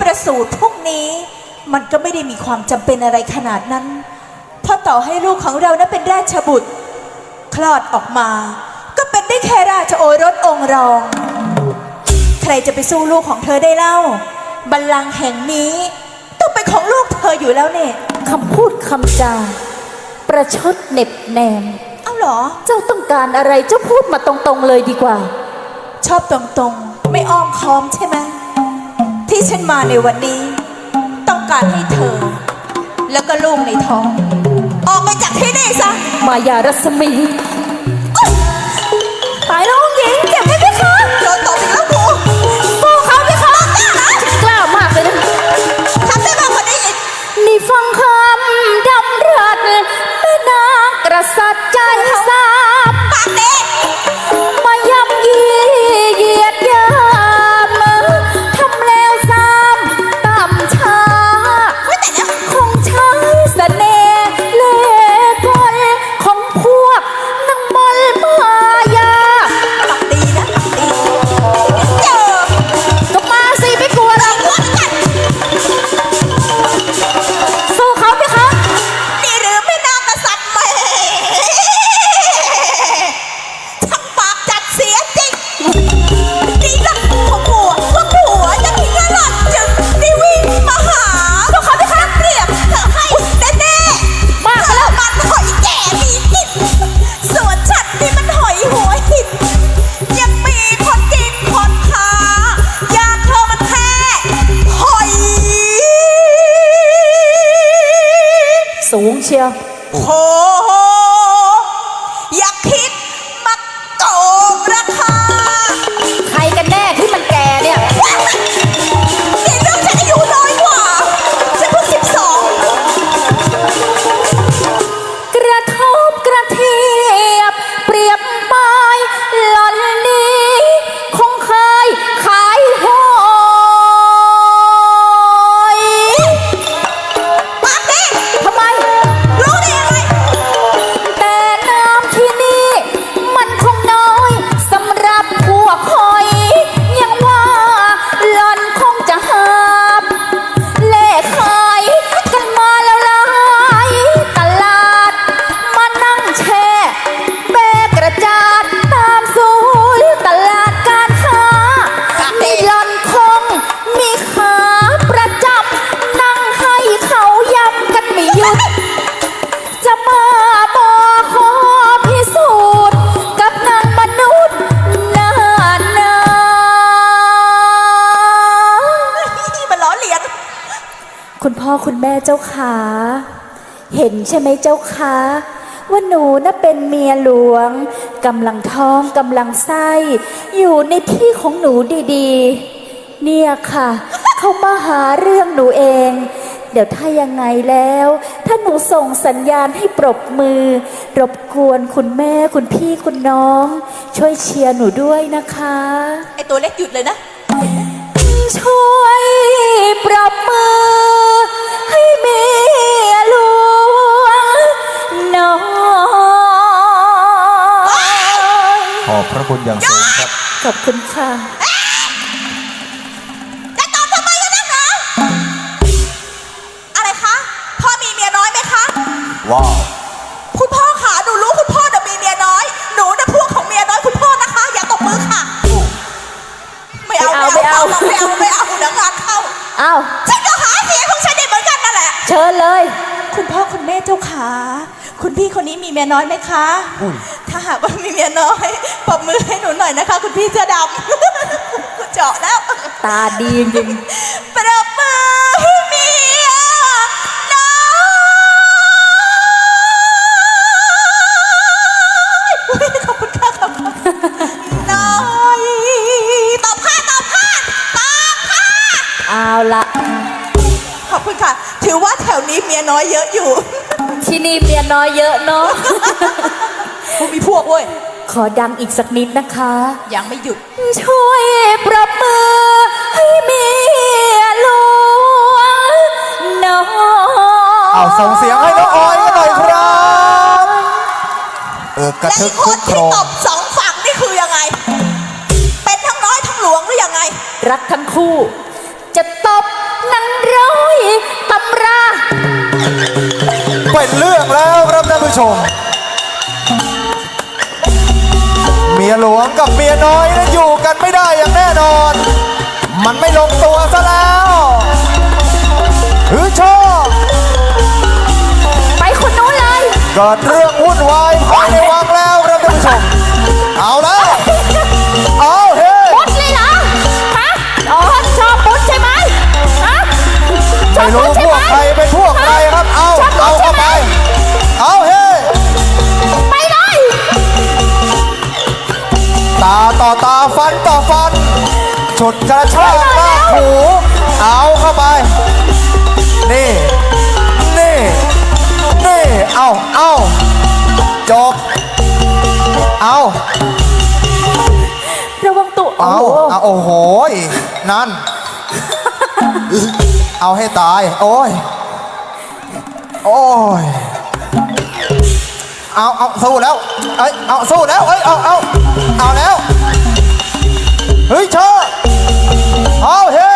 ประสูติพวกนี้ มันก็ไม่ได้มีความจำเป็นอะไรขนาดนั้น เพราะต่อให้ลูกของเรานั้นเป็นราชบุตร คลอดออกมา ก็เป็นได้แค่ราชโอรสองค์รอง ใครจะไปสู้ลูกของเธอได้เล่า บัลลังก์แห่งนี้ต้องเป็นของลูกเธออยู่แล้วเนี่ย คำพูดคำจา ประชดเหน็บแนม เอ้าเหรอ เจ้าต้องการอะไรเจ้าพูดมาตรงๆเลยดีกว่า ชอบตรงๆ ไม่อ้อมค้อมใช่ไหม ที่ฉันมาในวันนี้ ต้องการให้เธอ แล้วก็ลูกในท้อง ออกไปจากที่นี่ซะ มายารัศมี ตายแล้วองค์หญิงเจ็บไหมพี่คะโดนตบอีกแล้วกูสู้เขาพี่คะกล้ามากเลยนะทำได้มากกว่านี้อีกนี่ฟังคำดำรัสแม่นางกษัตริย์ใจสาบปากเด็ สูงเชียวโหอ คุณพ่อคุณแม่เจ้าขาเห็นใช่ไหมเจ้าคะว่าหนูน่ะเป็นเมียหลวงกำลังท้องกำลังไส้ อยู่ในที่ของหนูดีๆ เนี่ยค่ะ เขามาหาเรื่องหนูเอง เดี๋ยวถ้ายังไงแล้ว ถ้าหนูส่งสัญญาณให้ปรบมือ รบกวนคุณแม่คุณพี่คุณน้อง ช่วยเชียร์หนูด้วยนะคะ ไอตัวเล็กหยุดเลยนะ ช่วยปรบมือ ให้เมียหลวงหน่อยขอบพระคุณอย่างสูงครับ ขอบคุณค่ะ จะตอบทำไมกันนักหนาอะไรคะ พ่อมีเมียน้อยไหมคะ ว้าว เอาไม่เอา ไม่เอาไม่เอาเดี๋ยวงานเข้าอ้าวฉันก็หาเสียงของฉันได้เหมือนกันนั่นแหละ เชิญเลย คุณพ่อคุณแม่เจ้าขา คุณพี่คนนี้มีเมียน้อยไหมคะอุ้ยถ้าหากว่ามีเมียน้อยปรบมือให้หนูหน่อยนะคะ คุณพี่เสื้อดำกูเจาะแล้ว ตาดีจริง เอาละขอบคุณค่ะ ถือว่าแถวนี้เมียน้อยเยอะอยู่ ที่นี่เมียน้อยเยอะเนาะกูมีพวกเว้ย ขอดังอีกสักนิดนะคะ ยังไม่หยุด ช่วยปรบมือให้เมียหลวงหน่อยเอาส่งเสียงให้น้องออยกันหน่อยครับ เออกระและทึอีกกคคึนกโครที่มตบสองฝั่งนี่คือยังไง เป็นทั้งน้อยทั้งหลวงหรือยังไง รักทั้งคู่ ชม เมียหลวงกับเมียน้อยนะอยู่กันไม่ได้อย่างแน่นอน มันไม่ลงตัวซะแล้วฮือโชคไปคนนู้นเลยเกิดเรื่องวุ่นวายภายในวังแล้วครับท่านผู้ชม เอาแล้ว ตาต่อตาฟันต่อฟันฉุดกระชากลากหูเอาเข้าไป นี่ นี่ นี่ เอาเอาจบ เอาระวังตุเอาโอ้โหเอาโอ้โหยนั่น เอาให้ตาย โอ้ย โอ้ยเอาเอาสู้แล้ว เอ้ย เอาสู้แล้ว เอ้ย เอาเอาเอาแล้ว เฮ้ยเธอเอาเฮ้